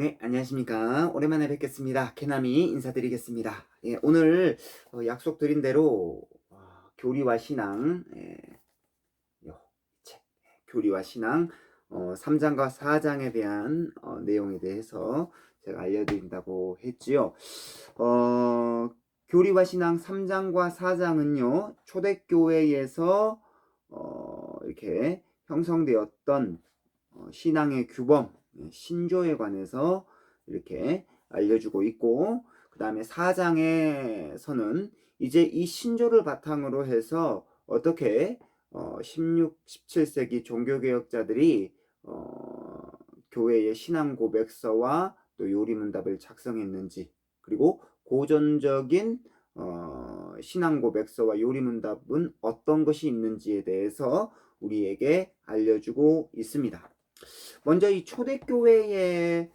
네, 안녕하십니까. 오랜만에 뵙겠습니다. 개남이 인사드리겠습니다. 예, 오늘 어, 약속드린 대로 어, 교리와 신앙, 예, 교리와 신앙 어, 3장과 4장에 대한 어, 내용에 대해서 제가 알려드린다고 했지요. 어, 교리와 신앙 3장과 4장은요, 초대교회에서 어, 이렇게 형성되었던 어, 신앙의 규범, 예, 신조에 관해서 이렇게 알려주고 있고 그 다음에 4장에서는 이제 이 신조를 바탕으로 해서 어떻게 어, 16, 17세기 종교개혁자들이 어, 교회의 신앙 고백서와 또 요리문답을 작성했는지 그리고 고전적인 어, 신앙 고백서와 요리문답은 어떤 것이 있는지에 대해서 우리에게 알려주고 있습니다. 먼저 이 초대교회의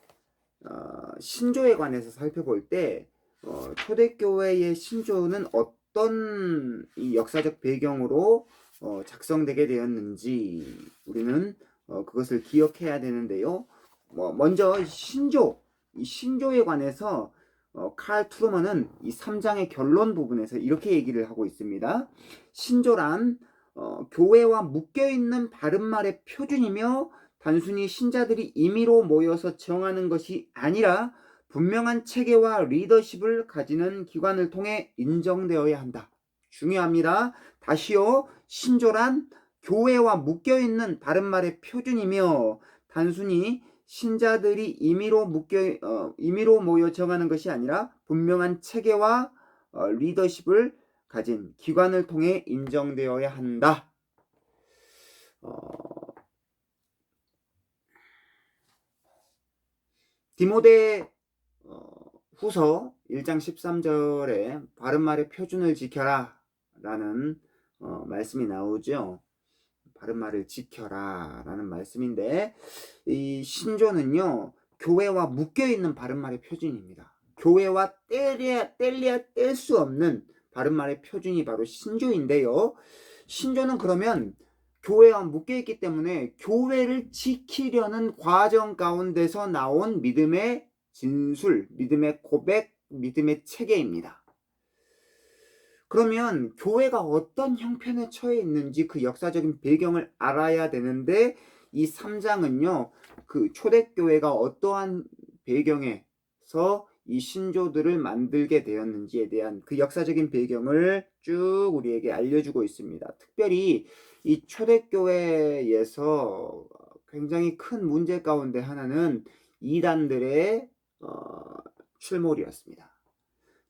어, 신조에 관해서 살펴볼 때 어, 초대교회의 신조는 어떤 이 역사적 배경으로 어, 작성되게 되었는지 우리는 어, 그것을 기억해야 되는데요. 뭐 먼저 이 신조, 이 신조에 관해서 어, 칼 투르먼은 이 3장의 결론 부분에서 이렇게 얘기를 하고 있습니다. 신조란 어, 교회와 묶여 있는 바른 말의 표준이며 단순히 신자들이 임의로 모여서 정하는 것이 아니라 분명한 체계와 리더십을 가지는 기관을 통해 인정되어야 한다. 중요합니다. 다시요. 신조란 교회와 묶여 있는 바른말의 표준이며 단순히 신자들이 임의로 묶여 어, 임의로 모여 정하는 것이 아니라 분명한 체계와 어, 리더십을 가진 기관을 통해 인정되어야 한다. 어, 디모데 어, 후서 1장 13절에 바른말의 표준을 지켜라 라는 어, 말씀이 나오죠. 바른말을 지켜라 라는 말씀인데 이 신조는요 교회와 묶여있는 바른말의 표준입니다. 교회와 떼려야 뗄래야 뗄 수 없는 바른말의 표준이 바로 신조인데요. 신조는 그러면 교회와 묶여 있기 때문에 교회를 지키려는 과정 가운데서 나온 믿음의 진술, 믿음의 고백, 믿음의 체계입니다. 그러면 교회가 어떤 형편에 처해 있는지 그 역사적인 배경을 알아야 되는데 이 3장은요, 그 초대교회가 어떠한 배경에서 이 신조들을 만들게 되었는지에 대한 그 역사적인 배경을 쭉 우리에게 알려주고 있습니다. 특별히 이 초대교회에서 굉장히 큰 문제 가운데 하나는 이단들의 어, 출몰이었습니다.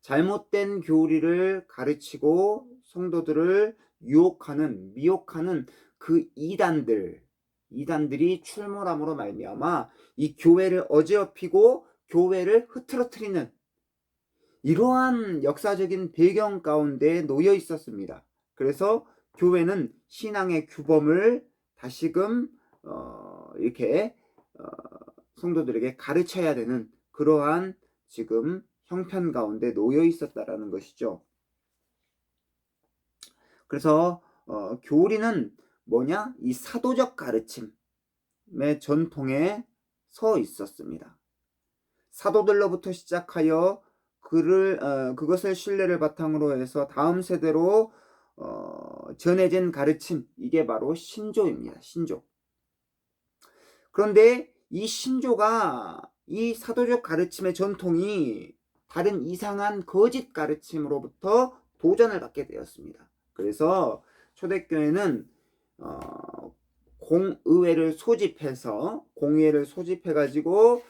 잘못된 교리를 가르치고 성도들을 유혹하는 미혹하는 그 이단들 이단들이 출몰함으로 말미암아 이 교회를 어지럽히고 교회를 흐트러뜨리는 이러한 역사적인 배경 가운데 놓여 있었습니다. 그래서 교회는 신앙의 규범을 다시금 어, 이렇게 어, 성도들에게 가르쳐야 되는 그러한 지금 형편 가운데 놓여 있었다라는 것이죠. 그래서 어, 교리는 뭐냐? 이 사도적 가르침의 전통에 서 있었습니다. 사도들로부터 시작하여 그를 어, 그것을 신뢰를 바탕으로 해서 다음 세대로 어, 전해진 가르침 이게 바로 신조입니다. 신조. 그런데 이 신조가 이 사도적 가르침의 전통이 다른 이상한 거짓 가르침으로부터 도전을 받게 되었습니다. 그래서 초대교회는 어, 공의회를 소집해서 공의회를 소집해 가지고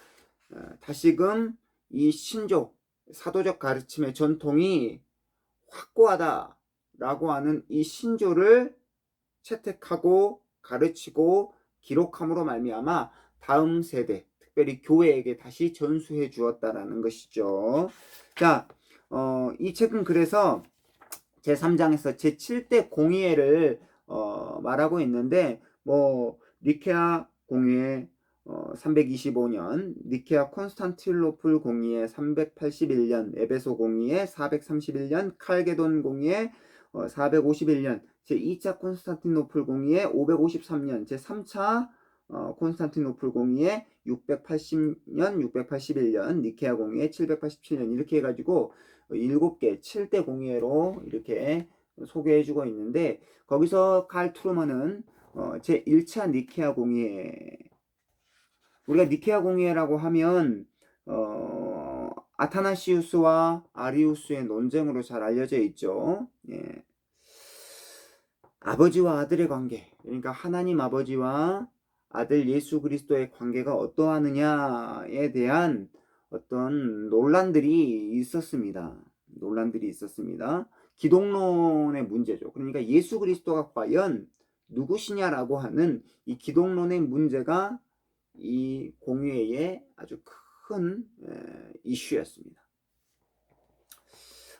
어, 다시금 이 신조 사도적 가르침의 전통이 확고하다 라고 하는 이 신조를 채택하고 가르치고 기록함으로 말미암아 다음 세대 특별히 교회에게 다시 전수해 주었다라는 것이죠. 자, 어, 이 책은 그래서 제 3장에서 제 7대 공의회를 어, 말하고 있는데 뭐 니케아 공의회 어, 325년, 니케아 콘스탄틸로플 공의회 381년, 에베소 공의회 431년, 칼게돈 공의회 451년, 어, 제2차 콘스탄티노플 공의회 553년, 제3차 어, 콘스탄티노플 공의회 680년, 681년, 니케아 공의회 787년 이렇게 해가지고 7개 7대 공의회로 이렇게 소개해주고 있는데 거기서 칼 트루먼은 어, 제 1차 니케아 공의회 우리가 니케아 공의회라고 하면 어, 아타나시우스와 아리우스의 논쟁으로 잘 알려져 있죠. 예. 아버지와 아들의 관계, 그러니까 하나님 아버지와 아들 예수 그리스도의 관계가 어떠하느냐에 대한 어떤 논란들이 있었습니다. 논란들이 있었습니다. 기독론의 문제죠. 그러니까 예수 그리스도가 과연 누구시냐라고 하는 이 기독론의 문제가 이 공회의 아주 큰 에, 이슈였습니다.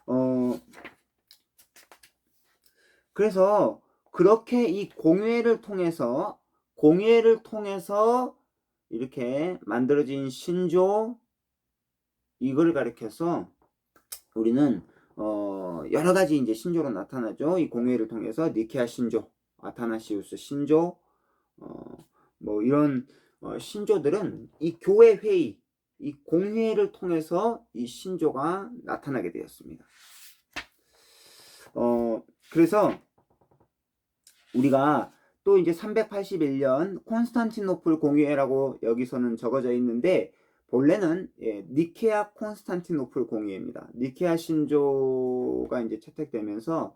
어, 그래서 그렇게 이 공회를 통해서 공회를 통해서 이렇게 만들어진 신조 이걸 가리켜서 우리는 어 여러 가지 이제 신조로 나타나죠. 이 공회를 통해서 니케아 신조, 아타나시우스 신조, 어 뭐 이런 어, 신조들은 이 교회 회의, 이 공회를 통해서 이 신조가 나타나게 되었습니다. 어 그래서 우리가 또 이제 381년 콘스탄티노플 공의회라고 여기서는 적어져 있는데 본래는 예, 니케아 콘스탄티노플 공의회입니다. 니케아 신조가 이제 채택되면서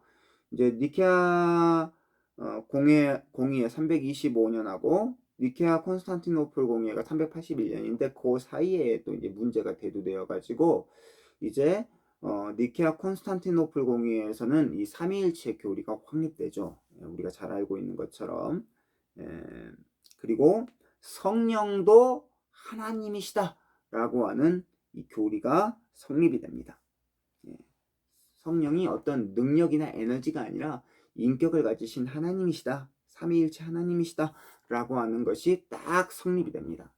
이제 니케아 어, 공회 공의회 325년하고 니케아 콘스탄티노플 공의회가 381년인데 그 사이에 또 이제 문제가 대두되어 가지고 이제 어, 니케아 콘스탄티노플 공의회에서는 이 삼위일체 교리가 확립되죠. 예, 우리가 잘 알고 있는 것처럼 예, 그리고 성령도 하나님이시다라고 하는 이 교리가 성립이 됩니다. 예, 성령이 어떤 능력이나 에너지가 아니라 인격을 가지신 하나님이시다, 삼위일체 하나님이시다 라고 하는 것이 딱 성립이 됩니다.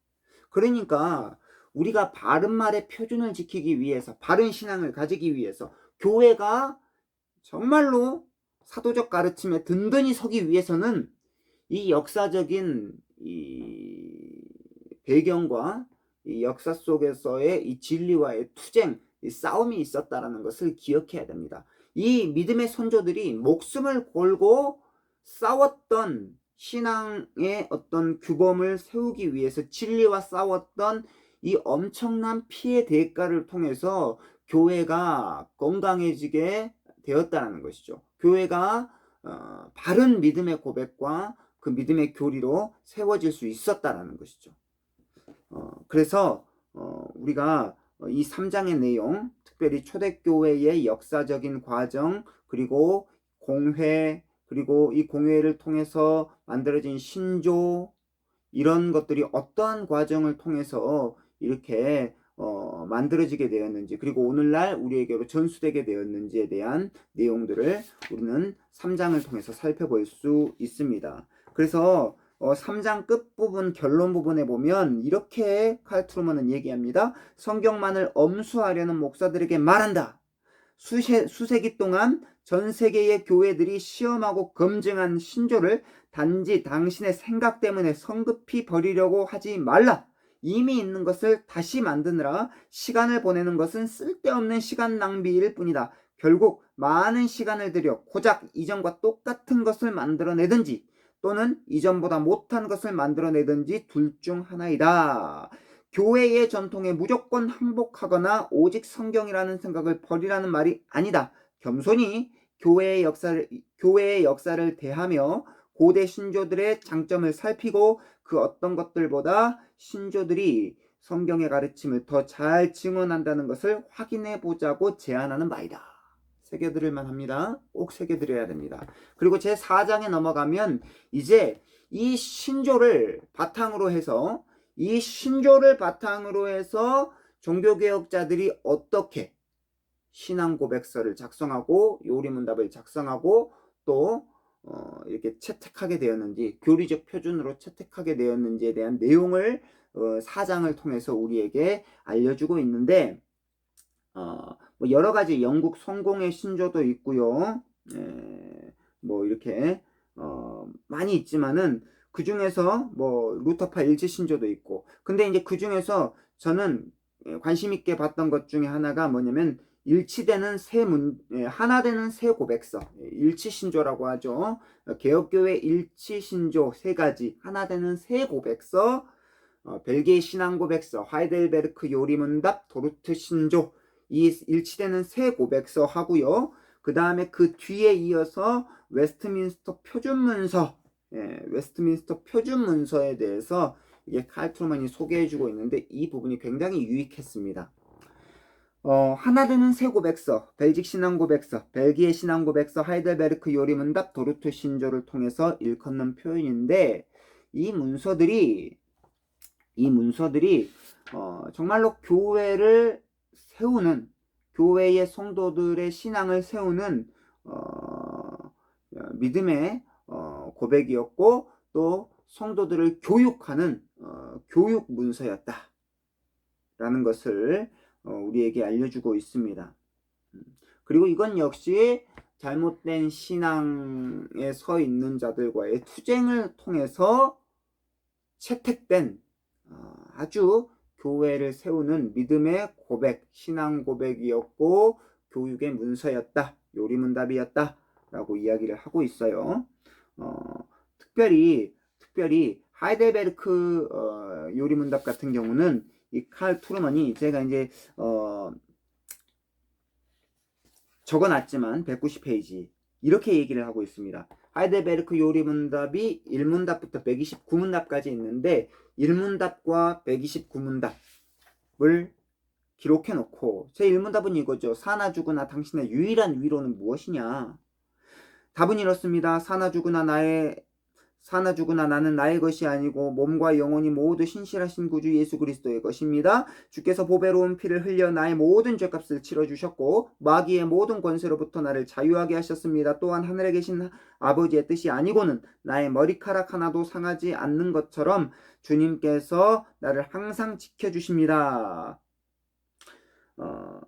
그러니까 우리가 바른 말의 표준을 지키기 위해서 바른 신앙을 가지기 위해서 교회가 정말로 사도적 가르침에 든든히 서기 위해서는 이 역사적인 이 배경과 이 역사 속에서의 이 진리와의 투쟁, 이 싸움이 있었다라는 것을 기억해야 됩니다. 이 믿음의 선조들이 목숨을 걸고 싸웠던 신앙의 어떤 규범을 세우기 위해서 진리와 싸웠던 이 엄청난 피해 대가를 통해서 교회가 건강해지게 되었다는 것이죠. 교회가 어, 바른 믿음의 고백과 그 믿음의 교리로 세워질 수 있었다라는 것이죠. 어, 그래서 어, 우리가 이 3장의 내용, 특별히 초대교회의 역사적인 과정, 그리고 공회, 그리고 이 공회를 통해서 만들어진 신조, 이런 것들이 어떠한 과정을 통해서 이렇게 어, 만들어지게 되었는지 그리고 오늘날 우리에게로 전수되게 되었는지에 대한 내용들을 우리는 3장을 통해서 살펴볼 수 있습니다. 그래서 어, 3장 끝부분 결론 부분에 보면 이렇게 칼 트루먼은 얘기합니다. 성경만을 엄수하려는 목사들에게 말한다. 수세, 수세기 동안 전 세계의 교회들이 시험하고 검증한 신조를 단지 당신의 생각 때문에 성급히 버리려고 하지 말라. 이미 있는 것을 다시 만드느라 시간을 보내는 것은 쓸데없는 시간 낭비일 뿐이다. 결국 많은 시간을 들여 고작 이전과 똑같은 것을 만들어내든지 또는 이전보다 못한 것을 만들어내든지 둘 중 하나이다. 교회의 전통에 무조건 항복하거나 오직 성경이라는 생각을 버리라는 말이 아니다. 겸손히 교회의 역사를 교회의 역사를 대하며 고대 신조들의 장점을 살피고 그 어떤 것들보다 신조들이 성경의 가르침을 더 잘 증언한다는 것을 확인해 보자고 제안하는 바이다. 새겨들을만 합니다. 꼭 새겨드려야 됩니다. 그리고 제 4장에 넘어가면 이제 이 신조를 바탕으로 해서 이 신조를 바탕으로 해서 종교개혁자들이 어떻게 신앙 고백서를 작성하고 요리 문답을 작성하고 또 어, 이렇게 채택하게 되었는지 교리적 표준으로 채택하게 되었는지에 대한 내용을 어, 사장을 통해서 우리에게 알려주고 있는데 어, 뭐 여러 가지 영국 성공의 신조도 있고요. 에, 뭐 이렇게 어, 많이 있지만은 그 중에서 뭐 루터파 일치 신조도 있고 근데 이제 그 중에서 저는 관심 있게 봤던 것 중에 하나가 뭐냐면 일치되는 새 문, 예, 하나 되는 새 고백서, 예, 일치신조라고 하죠. 개혁교회 일치신조 세 가지, 하나 되는 새 고백서, 어, 벨기에 신앙 고백서, 하이델베르크 요리문답, 도르트 신조, 이 일치되는 새 고백서 하고요. 그 다음에 그 뒤에 이어서 웨스트민스터 표준문서, 예, 웨스트민스터 표준문서에 대해서 이게 칼 트루먼이 소개해주고 있는데 이 부분이 굉장히 유익했습니다. 어, 하나 되는 새 고백서, 벨직 신앙 고백서, 벨기에 신앙 고백서, 하이델베르크 요리문답, 도르트 신조를 통해서 일컫는 표현인데 이 문서들이 이 문서들이 어, 정말로 교회를 세우는 교회의 성도들의 신앙을 세우는 어, 믿음의 어, 고백이었고 또 성도들을 교육하는 어, 교육 문서였다. 라는 것을 어, 우리에게 알려주고 있습니다. 음, 그리고 이건 역시 잘못된 신앙에 서 있는 자들과의 투쟁을 통해서 채택된 어, 아주 교회를 세우는 믿음의 고백, 신앙 고백이었고 교육의 문서였다, 요리문답이었다 라고 이야기를 하고 있어요. 어, 특별히 특별히 하이델베르크 어, 요리문답 같은 경우는 이칼 투르먼이 제가 이제 어, 적어놨지만 190페이지 이렇게 얘기를 하고 있습니다. 하이델베르크 요리 문답이 1문답부터 129문답까지 있는데 1문답과 129문답을 기록해 놓고 제 1문답은 이거죠. 사나 죽으나 당신의 유일한 위로는 무엇이냐? 답은 이렇습니다. 사나 죽으나 나의 사나 죽으나 나는 나의 것이 아니고 몸과 영혼이 모두 신실하신 구주 예수 그리스도의 것입니다. 주께서 보배로운 피를 흘려 나의 모든 죄값을 치러 주셨고 마귀의 모든 권세로부터 나를 자유하게 하셨습니다. 또한 하늘에 계신 아버지의 뜻이 아니고는 나의 머리카락 하나도 상하지 않는 것처럼 주님께서 나를 항상 지켜 주십니다. 어,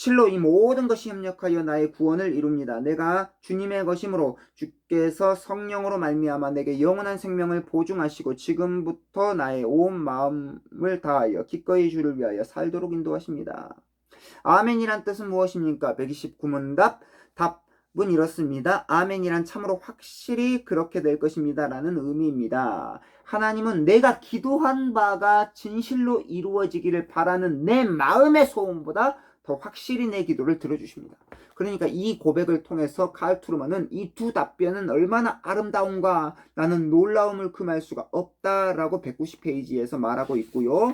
실로 이 모든 것이 협력하여 나의 구원을 이룹니다. 내가 주님의 것이므로 주께서 성령으로 말미암아 내게 영원한 생명을 보증하시고 지금부터 나의 온 마음을 다하여 기꺼이 주를 위하여 살도록 인도하십니다. 아멘이란 뜻은 무엇입니까? 129문 답 답은 이렇습니다. 아멘이란 참으로 확실히 그렇게 될 것입니다. 라는 의미입니다. 하나님은 내가 기도한 바가 진실로 이루어지기를 바라는 내 마음의 소원보다 더 확실히 내 기도를 들어주십니다. 그러니까 이 고백을 통해서 칼 투르만은 이 두 답변은 얼마나 아름다운가 나는 놀라움을 금할 수가 없다라고 190페이지에서 말하고 있고요.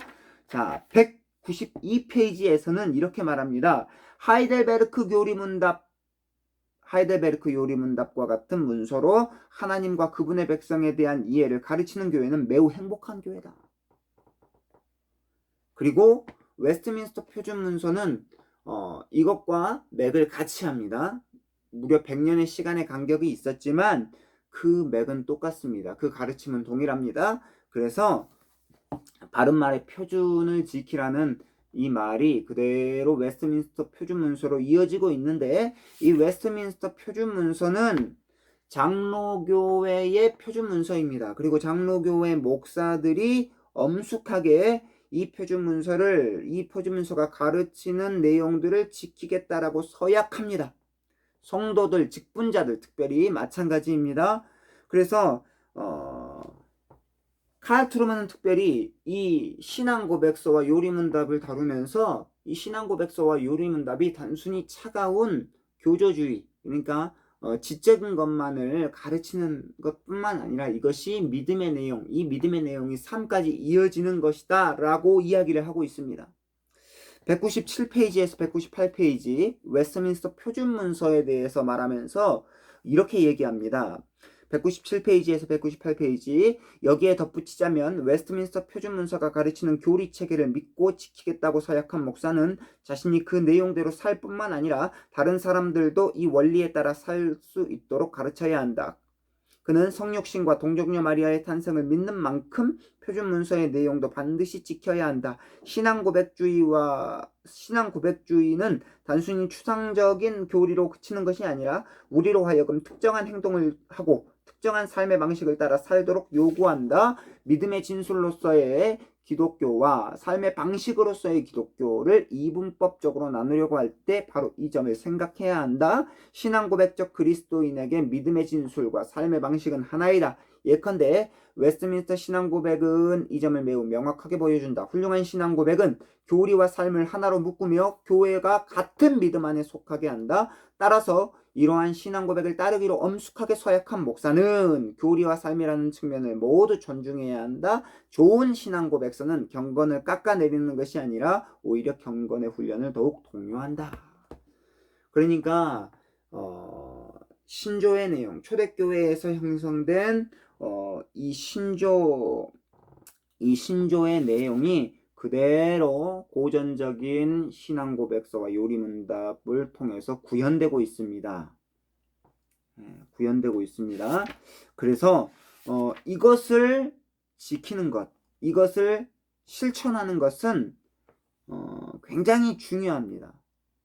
자, 192페이지에서는 이렇게 말합니다. 하이델베르크 교리문답 하이델베르크 요리문답과 같은 문서로 하나님과 그분의 백성에 대한 이해를 가르치는 교회는 매우 행복한 교회다. 그리고 웨스트민스터 표준 문서는 어, 이것과 맥을 같이 합니다. 무려 100년의 시간의 간격이 있었지만 그 맥은 똑같습니다. 그 가르침은 동일합니다. 그래서 바른 말의 표준을 지키라는 이 말이 그대로 웨스트민스터 표준 문서로 이어지고 있는데 이 웨스트민스터 표준 문서는 장로교회의 표준 문서입니다. 그리고 장로교회 목사들이 엄숙하게 이 표준 문서를 이 표준 문서가 가르치는 내용들을 지키겠다라고 서약합니다. 성도들, 직분자들 특별히 마찬가지입니다. 그래서 어, 칼 트루먼은 특별히 이 신앙 고백서와 요리문답을 다루면서 이 신앙 고백서와 요리문답이 단순히 차가운 교조주의 그러니까 어, 지적인 것만을 가르치는 것뿐만 아니라 이것이 믿음의 내용, 이 믿음의 내용이 삶까지 이어지는 것이다 라고 이야기를 하고 있습니다. 197페이지에서 198페이지 웨스트민스터 표준문서에 대해서 말하면서 이렇게 얘기합니다. 197페이지에서 198페이지 여기에 덧붙이자면 웨스트민스터 표준문서가 가르치는 교리 체계를 믿고 지키겠다고 서약한 목사는 자신이 그 내용대로 살 뿐만 아니라 다른 사람들도 이 원리에 따라 살 수 있도록 가르쳐야 한다. 그는 성육신과 동정녀 마리아의 탄생을 믿는 만큼 표준 문서의 내용도 반드시 지켜야 한다. 신앙 고백주의와 신앙 고백주의는 단순히 추상적인 교리로 그치는 것이 아니라 우리로 하여금 특정한 행동을 하고 특정한 삶의 방식을 따라 살도록 요구한다. 믿음의 진술로서의 기독교와 삶의 방식으로서의 기독교를 이분법적으로 나누려고 할 때 바로 이 점을 생각해야 한다. 신앙 고백적 그리스도인에게 믿음의 진술과 삶의 방식은 하나이다. 예컨대 웨스트민스터 신앙 고백은 이 점을 매우 명확하게 보여준다. 훌륭한 신앙 고백은 교리와 삶을 하나로 묶으며 교회가 같은 믿음 안에 속하게 한다. 따라서 이러한 신앙 고백을 따르기로 엄숙하게 서약한 목사는 교리와 삶이라는 측면을 모두 존중해야 한다. 좋은 신앙 고백서는 경건을 깎아내리는 것이 아니라 오히려 경건의 훈련을 더욱 독려한다. 그러니까 어, 신조의 내용, 초대교회에서 형성된 어, 이 신조 이 신조의 내용이 그대로 고전적인 신앙 고백서와 요리문답을 통해서 구현되고 있습니다. 예, 구현되고 있습니다. 그래서 어, 이것을 지키는 것, 이것을 실천하는 것은 어, 굉장히 중요합니다.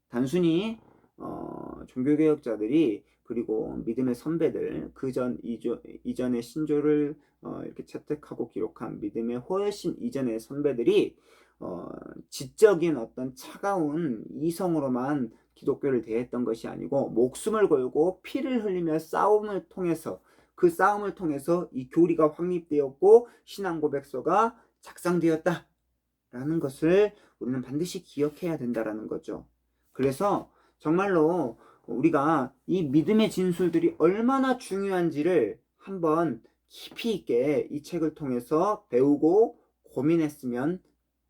단순히 어, 종교개혁자들이 그리고 믿음의 선배들 그전 이전의 신조를 어, 이렇게 채택하고 기록한 믿음의 훨씬 이전의 선배들이 어, 지적인 어떤 차가운 이성으로만 기독교를 대했던 것이 아니고 목숨을 걸고 피를 흘리며 싸움을 통해서 그 싸움을 통해서 이 교리가 확립되었고 신앙 고백서가 작성되었다라는 것을 우리는 반드시 기억해야 된다라는 거죠. 그래서 정말로 우리가 이 믿음의 진술들이 얼마나 중요한지를 한번 깊이 있게 이 책을 통해서 배우고 고민했으면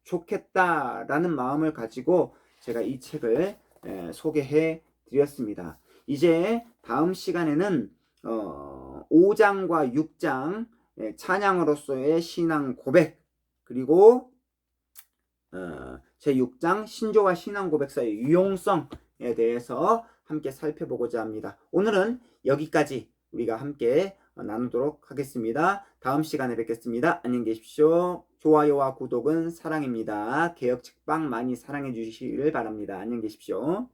좋겠다라는 마음을 가지고 제가 이 책을 소개해 드렸습니다. 이제 다음 시간에는 어, 5장과 6장 찬양으로서의 신앙 고백 그리고 어, 제 6장 신조와 신앙 고백 사의 유용성에 대해서 함께 살펴보고자 합니다. 오늘은 여기까지 우리가 함께 나누도록 하겠습니다. 다음 시간에 뵙겠습니다. 안녕히 계십시오. 좋아요와 구독은 사랑입니다. 개혁 책방 많이 사랑해 주시기를 바랍니다. 안녕히 계십시오.